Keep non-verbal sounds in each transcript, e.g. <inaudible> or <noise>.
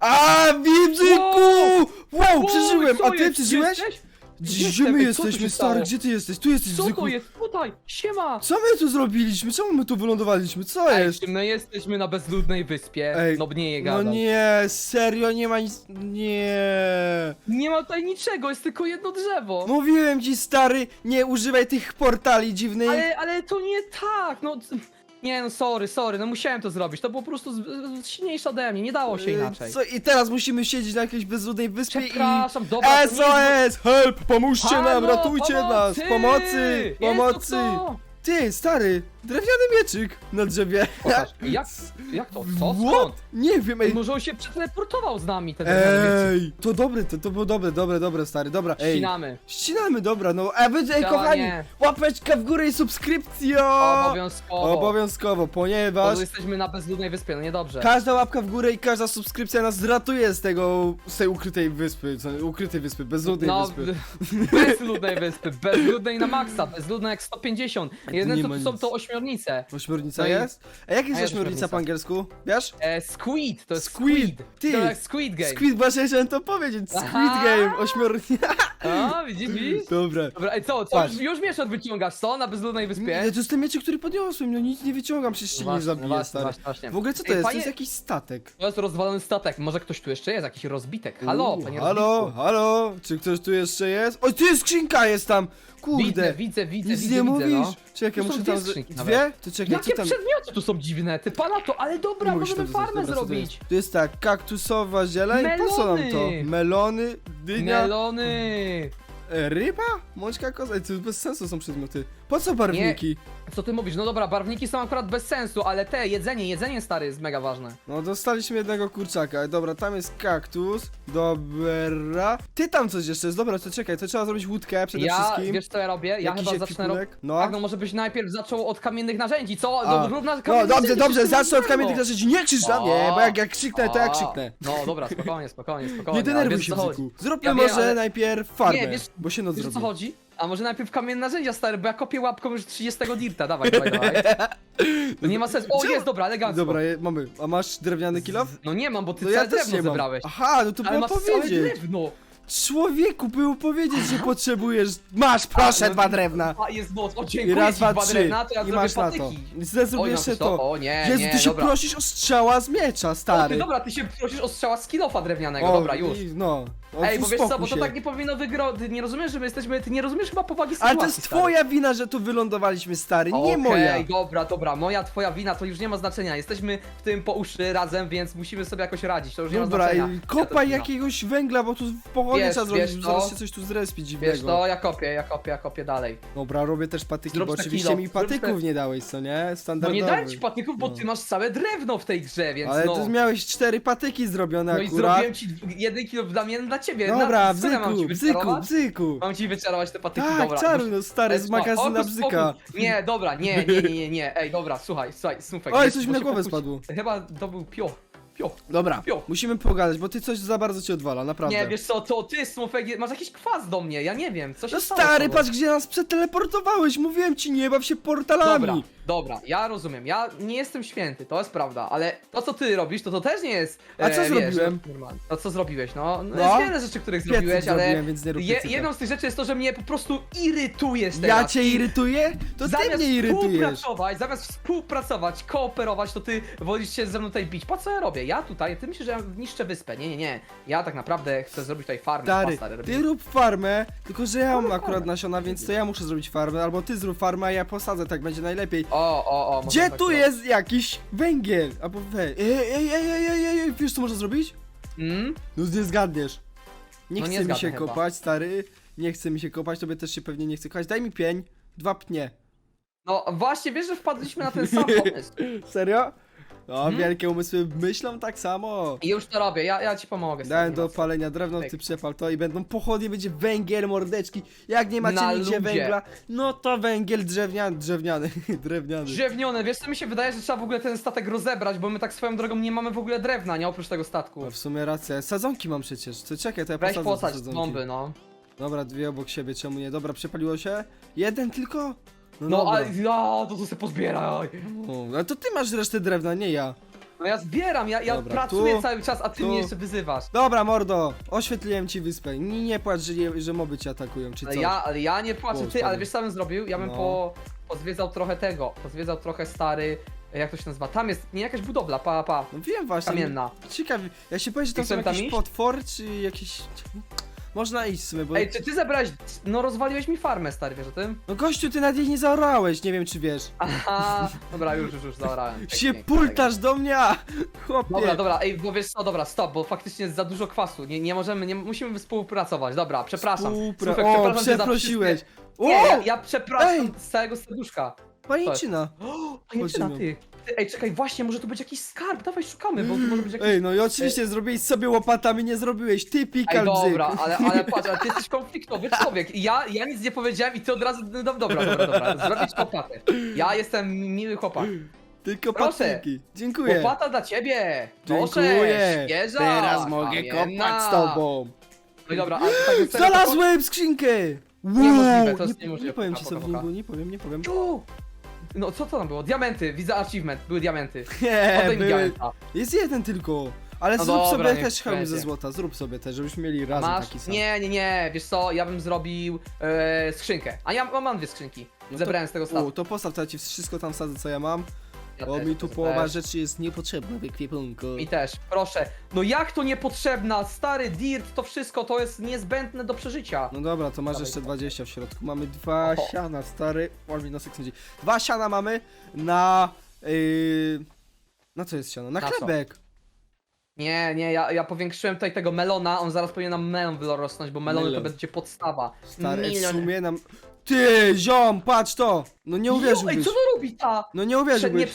A, Widzyku! Wow, przeżyłem! A ty przeżyłeś? Gdzie my jesteśmy, stary? Gdzie ty jesteś? Tu jesteś, Co to jest? Tutaj, siema! Co my tu zrobiliśmy? Czemu my tu wylądowaliśmy? Co Ej, jest? czy my jesteśmy na bezludnej wyspie? Ej, no nie je No nie, serio, nie ma nic... Nie... Nie ma tutaj niczego, jest tylko jedno drzewo. Mówiłem ci, stary, nie używaj tych portali dziwnych. Ale, ale to nie tak, no... c- Nie no, sorry, sorry, no musiałem to zrobić, to było po prostu z- z- silniejsze ode mnie, nie dało się inaczej. Co, I teraz musimy siedzieć na jakiejś bezludnej wyspie Przepraszam, i... dobra, to nie jest- SOS! Help! Pomóżcie nam, Halo, ratujcie nas! Pomocy! Jest Pomocy! Ty, stary, drewniany mieczyk na drzewie. Pokaż, <laughs> jak, jak to, co, What? skąd? Nie wiem, ej. Może on się przeteleportował z nami, ten Ej, to dobre, to, to było dobre, dobre, dobre, stary, dobra. Ej, Ścinamy. ścinamy, dobra, no. A wy, ej, kochani, łapeczka w górę i subskrypcja! Obowiązkowo. Obowiązkowo, ponieważ Bo jesteśmy na bezludnej wyspie, no niedobrze. każda łapka w górę i każda subskrypcja nas ratuje z tego, z tej ukrytej wyspy, co, ukrytej wyspy, bezludnej No, wyspy. bezludnej wyspy, bezludnej na maksa, bezludna jak 150. Jedyne nie co tu są nic. to ośmiornice. Ośmiornica No i- jest? A jak jest A jest ośmiornica ośmiornica. po angielsku? Wiesz? E, squid, to jest Squid. squid. Ty. To jak Squid Game. Squid, właśnie chciałem to powiedzieć, Squid Aha. Game, ośmiornica. A, widzisz, widzisz? Dobra. Dobra, ej co, co, Patrz. już, już mieszot wyciągasz, co? Na bezludnej wyspie? Nie, to jest ten mieczek, który podniosłem, no nic nie wyciągam, przecież się nie Właśnie, zabiję, właśnie, stary. właśnie, właśnie. W ogóle co to Ej, jest? To panie- jest jakiś statek. To jest rozwalony statek, może ktoś tu jeszcze jest, jakiś rozbitek. Halo, Uuu, panie Halo, rozbitku. halo, czy ktoś tu jeszcze jest? Oj, ty skrzynka jest tam! Widzę, Kurde, widzę, widzę, nic widzę, nie widzę, mówisz. no. Czekaj, Tu są muszę tam... skrzynki Dwie? To czekaj, Jakie co tam... przedmioty tu są dziwne, ty pana to, ale dobra, możemy farmę. Dobra, co to zrobić. jest? To jest tak, kaktusowa zieleń, po co nam to? Melony. Melony, dynia, Melony! e, ryba? Mączka koza? Ej, To bez sensu są przedmioty. Po co barwniki? Co ty mówisz? No dobra, barwniki są akurat bez sensu, ale te, jedzenie, jedzenie stary jest mega ważne. No dostaliśmy jednego kurczaka, dobra, tam jest kaktus, dobra. Ty tam coś jeszcze jest, dobra, to czekaj, to trzeba zrobić łódkę przede ja, wszystkim. wiesz co ja robię? Ja Jakiś chyba zacznę robić... ekwipunek? No. Tak, no może byś najpierw zaczął od kamiennych narzędzi, co? A, No, rób na No dobrze, dobrze, wszyscy zacznę od kamiennych narzędzi, nie krzycz na mnie, bo jak, jak krzyknę, to ja A, krzyknę. No dobra, spokojnie, spokojnie, <laughs> spokojnie. Nie ale denerwuj wiesz, się, co chodzi. Bzyku. Zróbmy Ja wiem, może ale- najpierw farmę, wiesz- bo się noc Wiesz o co zrobi. chodzi? A może najpierw kamienne narzędzia stary, bo ja kopię łapką już 30 dirta, dawaj, dawaj, dawaj. To nie ma sensu. O, Czemu? jest, dobra, elegancko. Dobra, je, mamy. A masz drewniany kilof? No nie mam, bo ty No całe ja też drewno nie mam. zebrałeś. Aha, no to Ale było masz całe powiedzieć. drewno. Człowieku, było powiedzieć, że potrzebujesz. Masz, proszę, no- dwa drewna. A, jest moc. O, I dziękuję raz, ci, dwa, dwa trzy. drewna, to ja I zrobię masz na to. patyki. Źle zrobię Oj, jeszcze napisz to. O nie, Jezu, nie, ty się dobra. prosisz o strzała z miecza, O, stary. ty, dobra, ty się prosisz o strzała z kilofa drewnianego, O, dobra, już. i- No. O, Ej, bo wiesz co, bo to tak nie powinno ty nie rozumiesz, że my jesteśmy, ty nie rozumiesz chyba powagi sytuacji, Ale to jest stary. twoja wina, że tu wylądowaliśmy, stary, nie Okej, moja. dobra, dobra, moja, twoja wina, to już nie ma znaczenia. Jesteśmy w tym po uszy razem, więc musimy sobie jakoś radzić, to już nie ma Dobra, znaczenia. Ja to kopaj wina. jakiegoś węgla, bo tu w Wiesz, trzeba zrobić, bo zaraz się coś tu zrespi dziwnego. Wiesz to, ja kopię, ja kopię, ja kopię dalej. Dobra, robię też patyki, Zrób bo oczywiście lot, mi zrób patyków te- nie dałeś, co nie? No Standardowy. nie daję ci patników, bo No. ty masz całe drewno w tej grze, więc Ale no. ty miałeś cztery patyki zrobione No i akurat. zrobiłem ci jeden kilo dla mnie, dla ciebie. Dobra, na, bzyku, bzyku, bzyku. Mam ci wyczarować te patyki, Tak, dobra. no stary, z magazyna bzyka. Nie, dobra, nie, nie, nie, nie, nie. Ej, dobra, słuchaj, słuchaj, Snufek. Oj, coś mi na głowę spadło. Chyba to był pio. Pio. Dobra, Pio. musimy pogadać, bo ty coś za bardzo ci odwala, naprawdę. Nie, wiesz co, to ty, Snufek, masz jakiś kwas do mnie, ja nie wiem, co się No stało stary, z tobą? patrz gdzie nas przeteleportowałeś, mówiłem ci, nie baw się portalami. Dobra, dobra, ja rozumiem, ja nie jestem święty, to jest prawda, ale to co ty robisz, to to też nie jest. e, A co wiesz, zrobiłem? normalne. No co zrobiłeś, no, no, No. jest wiele rzeczy, których Piecyk zrobiłeś, ale zrobiłem, więc nie rób je, piecyka. jedną z tych rzeczy jest to, że mnie po prostu irytujesz teraz. Ja cię irytuję? To ty mnie irytujesz. współpracować, zamiast współpracować, kooperować, to ty wolisz się ze mną tutaj bić. Po co ja robię? Ja tutaj, ty myślisz, że ja niszczę wyspę. Nie, nie, nie. Ja tak naprawdę chcę zrobić tutaj farmę. Stary, ty rób farmę, tylko że ja mam akurat nasiona, więc to ja muszę zrobić farmę, albo ty zrób farmę, a ja posadzę, tak będzie najlepiej. O, o, o. Gdzie tak tu zrobić. jest jakiś węgiel? Albo we... Ej, ej, ej, ej, ej, ej, ej, wiesz co można zrobić? Mm? No nie zgadniesz. Nie No chce nie mi zgadnę się chyba. kopać, stary. Nie chce mi się kopać, tobie też się pewnie nie chce kopać. Daj mi pień, dwa pnie. No właśnie, wiesz, że wpadliśmy na ten sam pomysł. <laughs> Serio? No, Hmm? wielkie umysły myślą tak samo. I już to robię, ja, ja ci pomogę. z Dałem do palenia drewno, ty Pyk. przepal to i będą pochodnie, będzie węgiel, mordeczki. Jak nie macie Na nigdzie ludzie. węgla, no to węgiel <laughs> drewniany, drewniany, drewniany. Drzewnione, wiesz co mi się wydaje, że trzeba w ogóle ten statek rozebrać, bo my tak swoją drogą nie mamy w ogóle drewna, nie oprócz tego statku. No w sumie racja, sadzonki mam przecież, to czekaj, to ja Weź posadzę te posać sadzonki. bomby, no. Dobra, dwie obok siebie, czemu nie? Dobra, przepaliło się? Jeden tylko? No, No dobra. ale ja, to tu sobie pozbieraj. O, ale to ty masz resztę drewna, nie ja. No ja zbieram, ja, ja Dobra, pracuję tu, cały czas, a ty tu. mnie jeszcze wyzywasz. Dobra, mordo, oświetliłem ci wyspę. Nie, nie płacz, że, nie, że moby cię atakują, czy Ale ja, ale ja nie płaczę, O, ty, stary. ale wiesz co bym zrobił? Ja bym No. po, pozwiedzał trochę tego, pozwiedzał trochę stary, jak to się nazywa, tam jest, nie jakaś budowla, pa, pa, No wiem właśnie. kamienna. Ciekawi, ja się powiem, że tam I są chcemy tam jakieś iść? potwory, czy jakieś... Można iść w sumie, bo... Ej, czy ty zebrałeś, no rozwaliłeś mi farmę, stary, wiesz o tym? No gościu, ty nawet jej nie zaorałeś, nie wiem czy wiesz. Aha, dobra, już, już, już zaorałem. <laughs> się Pięknie, pultasz do mnie, chłopie. Dobra, dobra, ej, bo wiesz co, dobra, stop, bo faktycznie jest za dużo kwasu, nie, nie możemy, nie, musimy współpracować, dobra, przepraszam. Współpra... Słuchaj, o, przepraszam cię za przeprosiłeś. wszystkie- Nie, ja, ja przepraszam Ej! z całego serduszka. Pajęczyna, <gasps> Chodzimy. ty. ty. Ej, czekaj, właśnie, może tu być jakiś skarb, dawaj szukamy, bo tu może być jakiś... Ej, no i oczywiście zrobiłeś sobie łopatami, nie zrobiłeś. Ty Ej, pikal dobra, bzyk. ale, ale patrz, ale ty jesteś <laughs> konfliktowy człowiek i ja, ja nic nie powiedziałem i ty od razu, no dobra, dobra, dobra, zrobić łopatę. Ja jestem miły chłopak. Tylko proszę. patyki. Dziękuję. Łopata dla ciebie! Proszę, Dziękuję. świeża, Teraz mogę kamienna. kopać z tobą. No i dobra, ale tak serio, to- Znalazłem skrzynkę! Wow, Niemożliwe, to jest nie, niemożliwe. nie powiem ci Poka, co w poka. nim było, nie powiem, nie powiem. No co to tam było? Diamenty, widzę achievement, były diamenty. <laughs> Nie, Oddaj mi były... diamenta. Jest jeden tylko. Ale No zrób dobra, sobie niech też hełm będzie. ze złota, zrób sobie też, żebyśmy mieli razem Masz? taki sam. Nie, nie, nie, wiesz co, ja bym zrobił e, skrzynkę. A ja mam, mam dwie skrzynki. No to- Zebrałem z tego U, stawu. to postaw, to ja ci wszystko tam sadzę co ja mam, bo też, mi tu połowa też. rzeczy jest niepotrzebna w ekwipunku. Mi też, proszę. No jak to niepotrzebna? Stary dirt, to wszystko to jest niezbędne do przeżycia. No dobra, to masz Dawaj, jeszcze dawaj. 20 w środku. Mamy dwa Oho. siana, stary. O, mi nosek sądzi. Dwa siana mamy na... Yy... Na co jest siano? Na Na co? chlebek. Nie, nie, ja, ja powiększyłem tutaj tego melona, on zaraz powinien nam melon wyrosnąć, bo melony Melon. to będzie podstawa. Stary, w Milion- sumie nam... Ty, ziom, patrz to! No nie Ej, uwierzyłbyś. co to robi ta? No nie Prze nie uwierzyłbyś.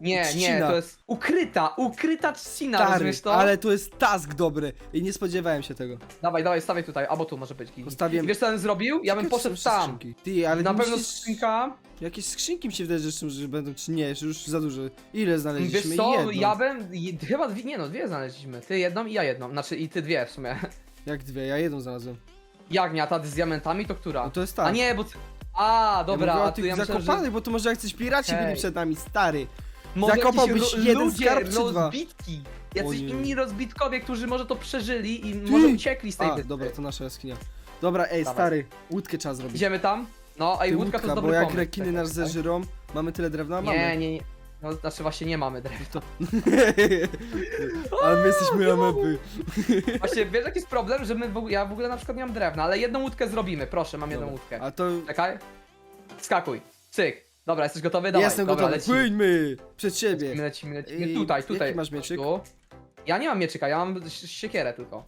Nie, nie, Trzcina. to jest ukryta, ukryta trzcina, Stary, rozumiesz to? ale to jest task dobry i nie spodziewałem się tego. Dawaj, dawaj, stawiaj tutaj, albo tu może być. Gigi. I Wiesz co bym zrobił? Ja bym poszedł są tam. skrzynki. Ty, ale Na pewno musisz- skrzynka. Jakieś skrzynki mi się wydaje, że, będą, czy nie, że już za dużo. Ile znaleźliśmy? Wiesz co, Jedną. ja bym, chyba dwie, nie no, dwie znaleźliśmy. Ty jedną i ja jedną, znaczy i ty dwie w sumie. Jak dwie, ja jedną znalazłem. Jak nie, a ta z diamentami to która? No to jest tak. A nie, bo ty... A, dobra, ja mówię a o tu tych ja myślałem, zakopanych, że... bo to może jacyś piraci Hej. byli przed nami, stary. Może zakopałbyś jakieś ro- jeden ludzie, skarb czy dwa? rozbitki. Jacyś inni rozbitkowie, którzy może to przeżyli i może uciekli z tej A, wyspy. dobra, to nasza jaskinia. Dobra, ej, Dawaj. stary, łódkę trzeba zrobić. Idziemy tam? No, ej, Ty, łódka to jest bo dobry jak pomysł. rekiny nas zeżyrą, mamy tyle drewna? Mamy. Nie, nie, nie. No, znaczy właśnie nie mamy drewna. <laughs> Ale my jesteśmy ameby. <laughs> Właśnie wiesz jaki jest problem, że my w ja w ogóle na przykład nie mam drewna, ale jedną łódkę zrobimy, proszę, mam jedną Dobra. łódkę. A to... Czekaj. Skakuj. Cyk. Dobra, jesteś gotowy? Dawaj. Jestem Dobra, gotowy, lecimy. płyńmy! Przed siebie. Lecimy, lecimy, lecimy. I Tutaj, tutaj. jaki masz mieczyk? Tu. Ja nie mam mieczyka, ja mam siekierę tylko.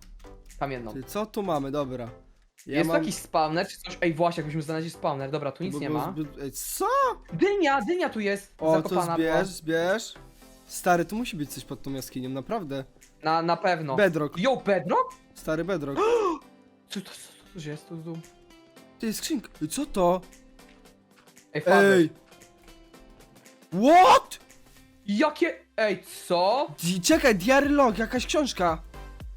Kamienną. Ty, co tu mamy? Dobra. Ja jest mam... jakiś spawner czy coś? Ej, właśnie, jakbyśmy znaleźli spawner. Dobra, tu nic bo nie było ma. zbyt- Ej, co? Dynia, dynia tu jest. O, to zakopana zbierz, była. zbierz. Stary, tu musi być coś pod tą jaskinią, naprawdę. Na, na pewno. Bedrock, Yo, bedrock? stary bedrock. <gasps> Co to, co to, co jest tu, tu? Ty, skrzynka. Ej, Co to? Ej. Ej! What? Jakie? Ej, co? Di- Czekaj, diary log, jakaś książka.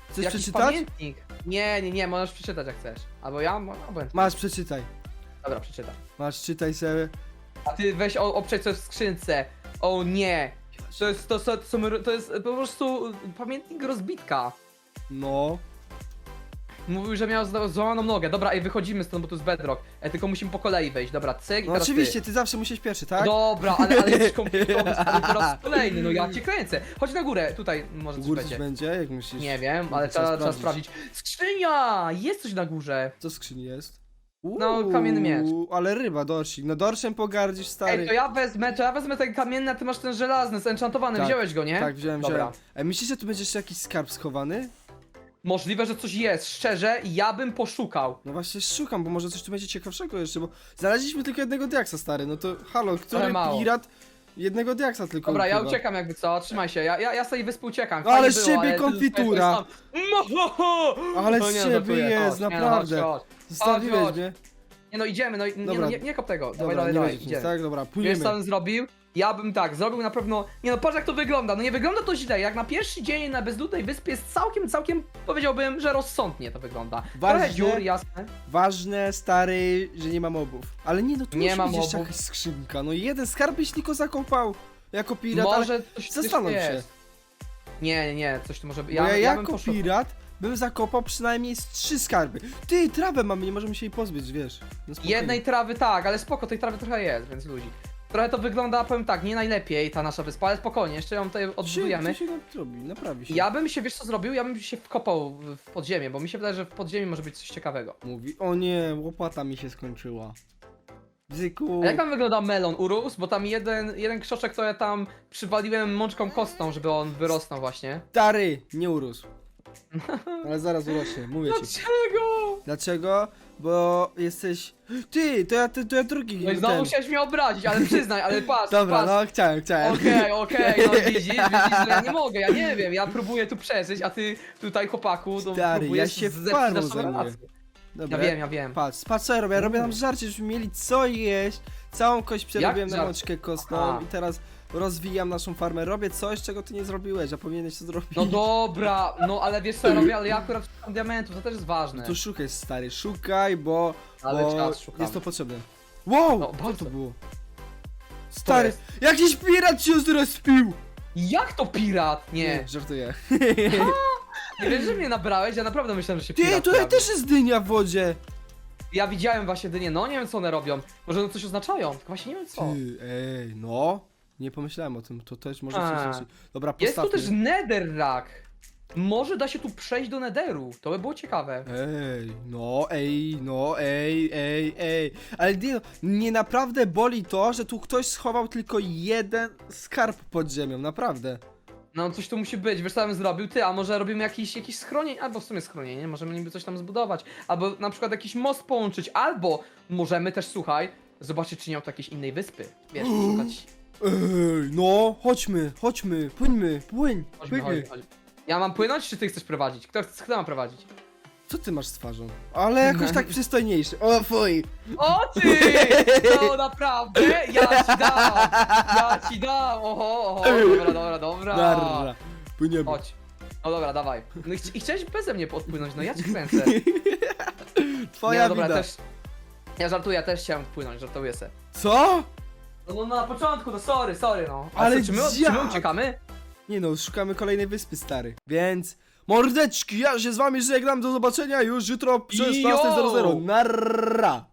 Chcesz Jakiś przeczytać? pamiętnik. Nie, nie, nie, możesz przeczytać jak chcesz. Albo ja, mo- obojętnie. Masz, przeczytaj. Dobra, przeczytam. Masz, czytaj sobie. A ty weź o, oprzeć coś w skrzynce. O nie. To jest, to, to, to, to jest po prostu pamiętnik rozbitka. No. Mówił, że miał zła- złamaną nogę. Dobra, ej, wychodzimy stąd, bo tu jest bedrock. E, tylko musimy po kolei wejść. Dobra, cyk i No teraz oczywiście, ty. zawsze musisz pierwszy, tak? Dobra, ale, ale <laughs> stary, po raz kolejny, no ja cię kręcę. Chodź na górę, tutaj może U coś góry coś będzie. będzie, jak myślisz? Nie wiem, ale Trzeba trzeba, sprawdzić. Skrzynia! Jest coś na górze. Co w skrzyni jest? No, kamienny miecz. ale ryba, dorsik. No dorszem pogardzisz, stary. Ej, to ja wezmę, to ja wezmę ten kamienny, a ty masz ten żelazny, zenchantowany, Tak, wziąłeś go, nie? Tak, wziąłem, Dobra. wziąłem. Ej, myślisz, że tu będzie jeszcze jakiś skarb schowany? Możliwe, że coś jest, szczerze, ja bym poszukał. No właśnie szukam, bo może coś tu będzie ciekawszego jeszcze, bo znaleźliśmy tylko jednego diaksa, stary, no to halo, który mało. pirat jednego diaksa tylko Dobra, ja ukrywa? uciekam jakby co, trzymaj się, ja, ja, ja tej wyspy uciekam. No, ale Fajnie z było, ciebie konfitura. No. Ale No z nie, ciebie żartuję, jest, chodź, nie, no, naprawdę. chodź, chodź. Zostawiłeś chodź. mnie? Nie no, idziemy, no, i- nie, Dobra. no, nie, nie kop tego, dawaj, Dobra, dawaj, nie dawaj, nic, idziemy. tak? Dobra, Wiesz płyniemy. co bym zrobił? Ja bym tak, zrobił na pewno. Nie no, patrz jak to wygląda. No nie wygląda to źle. Jak na pierwszy dzień na bezludnej wyspie jest całkiem, całkiem powiedziałbym, że rozsądnie to wygląda. Trochę Ważne- dziur, jasne. Ważne, stary, że nie ma mobów. Ale nie, no tu Nie musi ma być jeszcze mobów. jakaś skrzynka. No jeden skarb byś tylko zakopał jako pirat, ale Może coś coś zastanów się. jest. Nie, nie, nie, coś tu może być. Bo ja, bym jako poszedł- pirat bym zakopał przynajmniej z trzy skarby. Ty, trawę mamy, nie możemy się jej pozbyć, wiesz. No spokojnie. Jednej trawy tak, ale spoko, tej trawy trochę jest, więc ludzi. Trochę to wygląda, powiem tak, nie najlepiej ta nasza wyspa, ale spokojnie, jeszcze ją tutaj odbudujemy. Co się robi, naprawi się. Ja bym się, wiesz co zrobił? Ja bym się wkopał w podziemie, bo mi się wydaje, że w podziemie może być coś ciekawego. Mówi, o nie, łopata mi się skończyła. Bzyku. A jak tam wygląda melon? Urósł? Bo tam jeden, jeden krzoczek to ja tam przywaliłem mączką kostną, żeby on wyrosnął właśnie. Stary, nie urósł. <laughs> Ale zaraz urośnie, mówię ci. Dlaczego? Dlaczego? Bo jesteś... Ty, to ja, to, to ja drugi No i znowu ten. chciałeś mnie obrazić, ale przyznaj, ale patrz, <laughs> Dobra, patrz. no chciałem, chciałem. Okej, okej, no <laughs> widzisz, widzisz, że ja nie mogę, ja nie wiem, ja próbuję tu przeżyć, a ty tutaj chłopaku, to Stary, próbujesz ja się zepsuć farmą naszą zajmuję. relację. Dobra. Ja wiem, ja wiem. Patrz, patrz co ja robię, ja robię nam żarcie, żebyśmy mieli co jeść. Całą kość przerobiłem na żarcie? mączkę kostną Aha. i teraz rozwijam naszą farmę. Robię coś, czego ty nie zrobiłeś, a powinieneś to zrobić. No dobra, no ale wiesz co ja robię, ale ja akurat szukam diamentów, to też jest ważne. To szukaj, stary, szukaj, bo, Ale bo czas szukamy. jest to potrzebne. Wow, No, co bardzo. to było? Stary, jest? jakiś pirat się zrespił! Jak to pirat? Nie, żartuję. <laughs> nie wiesz, że mnie nabrałeś, ja naprawdę myślałem, że się Ty, pirat tutaj też jest dynia w wodzie! Ja widziałem właśnie dynie, no nie wiem co one robią. Może one coś oznaczają, tylko właśnie nie wiem co. Ty, ej, no. Nie pomyślałem o tym, to też może A. coś znaczyć. Dobra, Jest tu postawmy. też netherrack. Może da się tu przejść do netheru, to by było ciekawe. Ej, no, ej, no, ej, ej, ej. Ale nie, mnie naprawdę boli to, że tu ktoś schował tylko jeden skarb pod ziemią, naprawdę. No coś tu musi być, wiesz co ja bym zrobił? Ty, a może robimy jakiś, jakiś schronienie, albo w sumie schronienie, możemy niby coś tam zbudować, albo na przykład jakiś most połączyć, albo możemy też, słuchaj, zobaczyć czy nie ma tu jakiejś innej wyspy, wiesz, <gasps> szukać, Ej, no, chodźmy, chodźmy, płyńmy, płyń, chodźmy, płyńmy. chodźmy, chodźmy. Ja mam płynąć, czy ty chcesz prowadzić? Kto, kto ma prowadzić? Co ty masz z twarzą? Ale jakoś tak <laughs> przystojniejszy. O, fuj. O ty! No naprawdę? Ja ci dam! Ja ci dam! Oho, oho, dobra, dobra, dobra. Darra. Płyniemy. Chodź. No dobra, dawaj. No i, chci- i chciałeś beze mnie podpłynąć, no ja ci kręcę. <laughs> Twoja Nie, no dobra, wina. też. Ja żartuję, ja też chciałem płynąć, żartuję se. Co? No, no na początku, no sorry, sorry, no. A Ale co, czy, my, czy my jak? uciekamy? Nie no, szukamy kolejnej wyspy, stary. Więc, mordeczki, ja się z wami żegnam, do zobaczenia już jutro o 16.00. Narra!